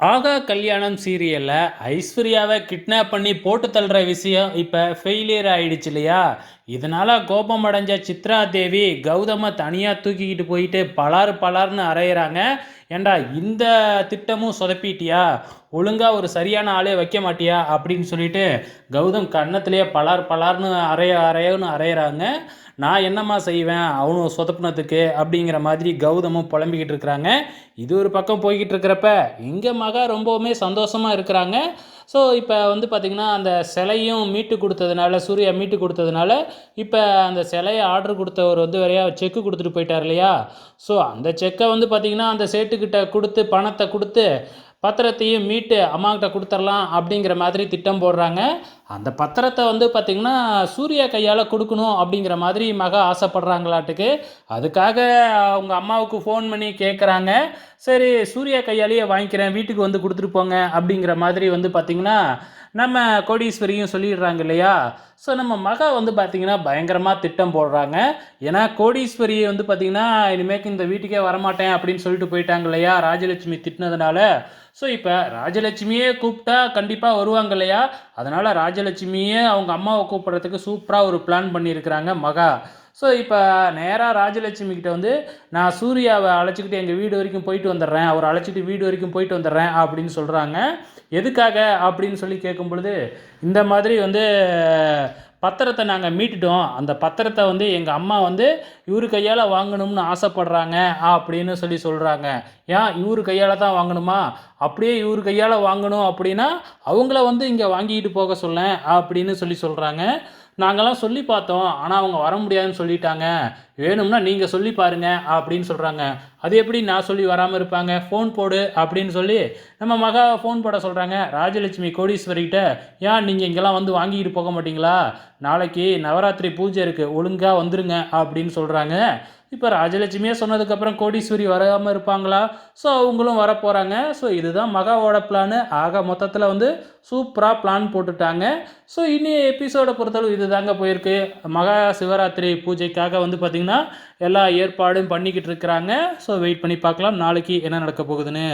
ஆகா கல்யாணம் சீரியலில் ஐஸ்வர்யாவை கிட்னாப் பண்ணி போட்டு தள்ளுற விஷயம் இப்போ ஃபெயிலியர் ஆயிடுச்சு இல்லையா? இதனால் கோபம் அடைஞ்ச சித்ரா தேவி கௌதமை தனியாக தூக்கிக்கிட்டு போயிட்டு பலாறு பலார்னு அரையிறாங்க ஏண்டா இந்த திட்டமும் சொதப்பிட்டியா? ஒழுங்காக ஒரு சரியான ஆளே வைக்க மாட்டியா? அப்படின்னு சொல்லிட்டு கௌதம் கன்னத்திலேயே பலார் பலார்னு அரைய அரையன்னு அரையிறாங்க நான் என்னம்மா செய்வேன்? அவனும் சொதப்புனதுக்கு அப்படிங்கிற மாதிரி கௌதமும் புலம்பிக்கிட்டு இருக்கிறாங்க. இது ஒரு பக்கம் போய்கிட்டு இருக்கிறப்ப இங்கே மகா ரொம்பவுமே சந்தோஷமாக இருக்கிறாங்க. ஸோ இப்போ வந்து பார்த்திங்கன்னா அந்த சிலையும் மீட்டு கொடுத்ததுனால சூர்யா மீட்டு கொடுத்ததுனால இப்போ அந்த சிலையை ஆர்டர் கொடுத்தவர் வந்து வரையா செக்கு கொடுத்துட்டு போயிட்டார் இல்லையா? ஸோ அந்த செக்கை வந்து பார்த்திங்கன்னா அந்த சேட்டுக்கிட்ட கொடுத்து பணத்தை கொடுத்து பத்திரத்தையும் மீட்டு அம்மாக்கிட்ட கொடுத்துர்லாம் அப்படிங்கிற மாதிரி திட்டம் போடுறாங்க. அந்த பத்திரத்தை வந்து பார்த்திங்கன்னா சூர்யா கையால் கொடுக்கணும் அப்படிங்கிற மாதிரி மகா ஆசைப்படுறாங்களாட்டுக்கு. அதுக்காக அவங்க அம்மாவுக்கு ஃபோன் பண்ணி கேட்குறாங்க சரி சூர்யா கையாலேயே வாங்கிக்கிறேன் வீட்டுக்கு வந்து கொடுத்துட்டு போங்க அப்படிங்கிற மாதிரி வந்து பார்த்திங்கன்னா நம்ம கோடீஸ்வரியும் சொல்லிடுறாங்க இல்லையா? ஸோ நம்ம மகா வந்து பார்த்திங்கன்னா பயங்கரமாக திட்டம் போடுறாங்க. ஏன்னா கோடீஸ்வரியை வந்து பார்த்திங்கன்னா இனிமேக்கு இந்த வீட்டுக்கே வரமாட்டேன் அப்படின்னு சொல்லிட்டு போயிட்டாங்க இல்லையா? ராஜலட்சுமி திட்டினதுனால. ஸோ இப்போ ராஜலட்சுமியே கூப்பிட்டா கண்டிப்பாக வருவாங்க இல்லையா? அதனால் ராஜலட்சுமியே அவங்க அம்மாவை கூப்பிட்றதுக்கு சூப்பராக ஒரு பிளான் பண்ணியிருக்கிறாங்க மகா. ஸோ இப்போ நேராக ராஜலட்சுமி கிட்ட வந்து நான் சூர்யாவை அழைச்சிக்கிட்டு எங்கள் வீடு வரைக்கும் போயிட்டு வந்துடுறேன். அவர் அழைச்சிட்டு வீடு வரைக்கும் போயிட்டு வந்துடுறேன் அப்படின்னு சொல்கிறாங்க எதுக்காக? அப்படின்னு சொல்லி கேட்கும் பொழுது இந்த மாதிரி வந்து பத்திரத்தை நாங்கள் மீட்டுட்டோம். அந்த பத்திரத்தை வந்து எங்கள் அம்மா வந்து இவர் கையால் வாங்கணும்னு ஆசைப்படுறாங்க அப்படின்னு சொல்லி சொல்கிறாங்க ஏன்? இவர் கையால் தான் வாங்கணுமா? அப்படியே இவர் கையால் வாங்கணும் அப்படின்னா அவங்கள வந்து இங்கே வாங்கிட்டு போக சொல்லேன் அப்படின்னு சொல்லி சொல்கிறாங்க நாங்கள்லாம் சொல்லி பார்த்தோம் ஆனால் அவங்க வர முடியாதுன்னு சொல்லிட்டாங்க. வேணும்னா நீங்கள் சொல்லி பாருங்கள் அப்படின்னு சொல்கிறாங்க அது எப்படி நான் சொல்லி வராமல் இருப்பாங்க? ஃபோன் போடு அப்படின்னு சொல்லி நம்ம மகா ஃபோன் போட சொல்கிறாங்க ராஜலட்சுமி கோடீஸ்வரிகிட்ட ஏன் நீங்கள் இங்கெல்லாம் வந்து வாங்கிட்டு போக மாட்டீங்களா? நாளைக்கு நவராத்திரி பூஜை இருக்குது ஒழுங்காக வந்துருங்க அப்படின்னு சொல்கிறாங்க இப்போ ராஜலட்சுமியே சொன்னதுக்கப்புறம் கோடீஸ்வரி வராமல் இருப்பாங்களா? ஸோ அவங்களும் வர போகிறாங்க ஸோ இதுதான் மகாவோட பிளான் ஆக மொத்தத்தில் வந்து சூப்பராக பிளான் போட்டுட்டாங்க. ஸோ இனி எபிசோடை பொறுத்தளவு இது தாங்க போயிருக்கு. மகா சிவராத்திரி பூஜைக்காக வந்து பார்த்திங்கன்னா எல்லா ஏற்பாடும் பண்ணிக்கிட்டு இருக்கிறாங்க. ஸோ வெயிட் பண்ணி பார்க்கலாம். நாளைக்கு என்ன நடக்க போகுதுன்னு.